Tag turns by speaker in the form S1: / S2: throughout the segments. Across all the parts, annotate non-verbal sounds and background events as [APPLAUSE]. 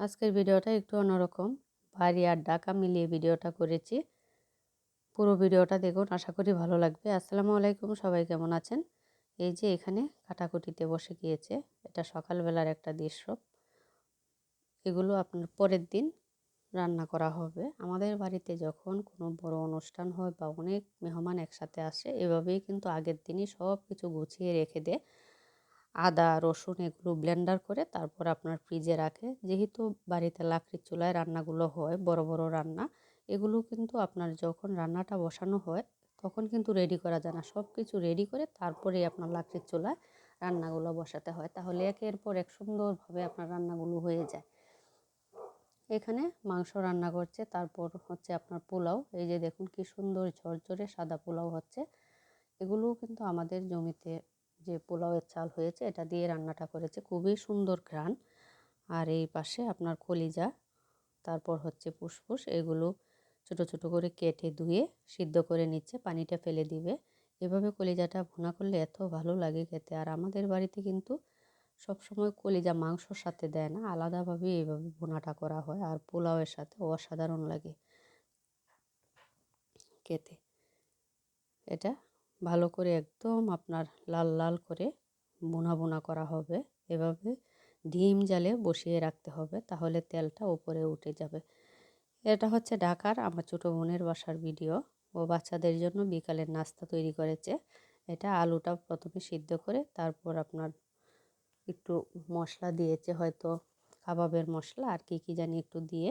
S1: আজকের ভিডিওটা একটু অন্যরকম। বাড়ি আর ডাকা মিলিয়ে ভিডিওটা করেছি। পুরো ভিডিওটা দেখুন, আশা করি ভালো লাগবে। আসসালামু আলাইকুম, সবাই কেমন আছেন? এই যে এখানে কাটাকুটিতে বসে গিয়েছে, এটা সকালবেলার একটা দৃশ্য। এগুলো আপনার পরের দিন রান্না করা হবে। আমাদের বাড়িতে যখন কোনো বড় অনুষ্ঠান হয় বা অনেক মেহমান একসাথে আসে, এভাবেই কিন্তু আগের দিনই সব কিছু গুছিয়ে রেখে দেয়। আদা, রসুন এগুলো ব্লেন্ডার করে তারপর আপনার ফ্রিজে রাখে। যেহেতু বাড়িতে লাকড়ির চুলায় রান্নাগুলো হয়, বড় বড় রান্না, এগুলো কিন্তু আপনার যখন রান্নাটা বসানো হয়, তখন কিন্তু রেডি করা যায় না। সব কিছু রেডি করে তারপরেই আপনার লাকড়ির চুলায় রান্নাগুলো বসাতে হয়। তাহলে একের পর এক সুন্দরভাবে আপনার রান্নাগুলো হয়ে যায়। এখানে মাংস রান্না করছে, তারপর হচ্ছে আপনার পোলাও। এই যে দেখুন কি সুন্দর ঝরঝরে সাদা পোলাও হচ্ছে। এগুলোও কিন্তু আমাদের জমিতে যে পোলাওয়ের চাল হয়েছে, এটা দিয়ে রান্নাটা করেছে। খুবই সুন্দর ঘ্রাণ। আর এই পাশে আপনার কলিজা তারপর হচ্ছে ফুসফুস, এগুলো ছোট ছোট করে কেটে ধুয়ে সিদ্ধ করে নিচ্ছে, পানিটা ফেলে দিবে। এভাবে কলিজাটা ভুনা করলে এত ভালো লাগে খেতে। আর আমাদের বাড়িতে কিন্তু সবসময় কলিজা মাংসর সাথে দেয় না, আলাদাভাবে এইভাবে ভুনাটা করা হয়, আর পোলাওয়ের সাথে অসাধারণ লাগে খেতে। এটা ভালো করে একদম আপনার লাল লাল করে বোনা বোনা করা হবে। এভাবে ডিম জালে বসিয়ে রাখতে হবে, তাহলে তেলটা উপরে উঠে যাবে। এটা হচ্ছে ঢাকার আমার ছোটো বোনের বাসার ভিডিও। ও বাচ্চাদের জন্য বিকালের নাস্তা তৈরি করেছে। এটা আলুটা প্রথমে সিদ্ধ করে তারপর আপনার একটু মশলা দিয়েছে হয়তো কাবাবের মশলা আর কি কি জানি একটু দিয়ে।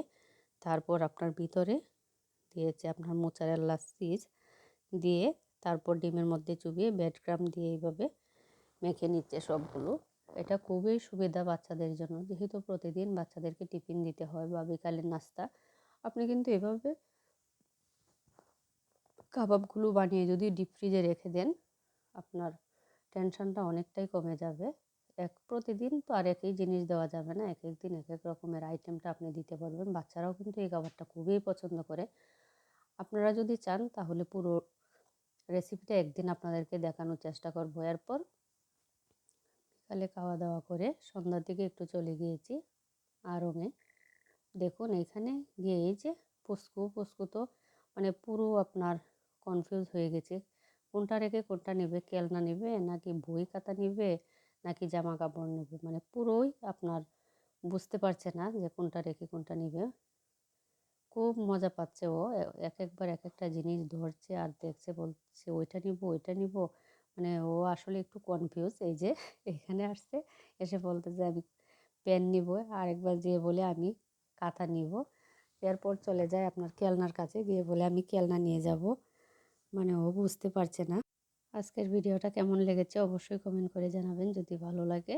S1: তারপর আপনার ভিতরে দিয়েছে আপনার মোচারেল্লা চিজ। দিয়ে তারপর ডিমের মধ্যে চুবিয়ে ব্রেডক্রাম দিয়ে এইভাবে মেখে নিচ্ছে সবগুলো। এটা খুবই সুবিধা বাচ্চাদের জন্য। যেহেতু প্রতিদিন বাচ্চাদেরকে টিফিন দিতে হয় বা বিকালের নাস্তা, আপনি কিন্তু এভাবে কাবাবগুলো বানিয়ে যদি ডিপ ফ্রিজে রেখে দেন, আপনার টেনশনটা অনেকটাই কমে যাবে। এক, প্রতিদিন তো আর একই জিনিস দেওয়া যাবে না। এক এক দিন এক এক রকমের আইটেমটা আপনি দিতে পারবেন। বাচ্চারাও কিন্তু এই খাবারটা খুবই পছন্দ করে। আপনারা যদি চান তাহলে পুরো রেসিপিটা একদিন আপনাদেরকে দেখানোর চেষ্টা করব। এরপর বিকালে খাওয়া দাওয়া করে সন্ধ্যার দিকে একটু চলে গিয়েছি আরঙে দেখুন, এখানে গিয়ে এই যে পুস্কু পুস্কু তো মানে পুরো আপনার কনফিউজ হয়ে গেছে। কোনটা রেখে কোনটা নেবে, কেলনা নেবে, নাকি বই খাতা নেবে, নাকি জামা কাপড় নেবে? মানে পুরোই আপনার বুঝতে পারছে না যে কোনটা রেখে কোনটা নেবে। খুব মজা পাচ্ছে ও। এক একবার এক একটা জিনিস ধরছে আর দেখছে বলছে, ওইটা নিব ওইটা নিব। মানে ও আসলে একটু কনফিউজ এই যে [LAUGHS] এখানে আসছে, এসে বলতে যে আমি পেন নিব। আর একবার যেয়ে বলে, আমি কাঁথা নিব। এরপর চলে যায় আপনার কেলনার কাছে, গিয়ে বলে, আমি কেলনা নিয়ে যাব। মানে ও বুঝতে পারছে না। আজকের ভিডিওটা কেমন লেগেছে অবশ্যই কমেন্ট করে জানাবেন, যদি ভালো লাগে।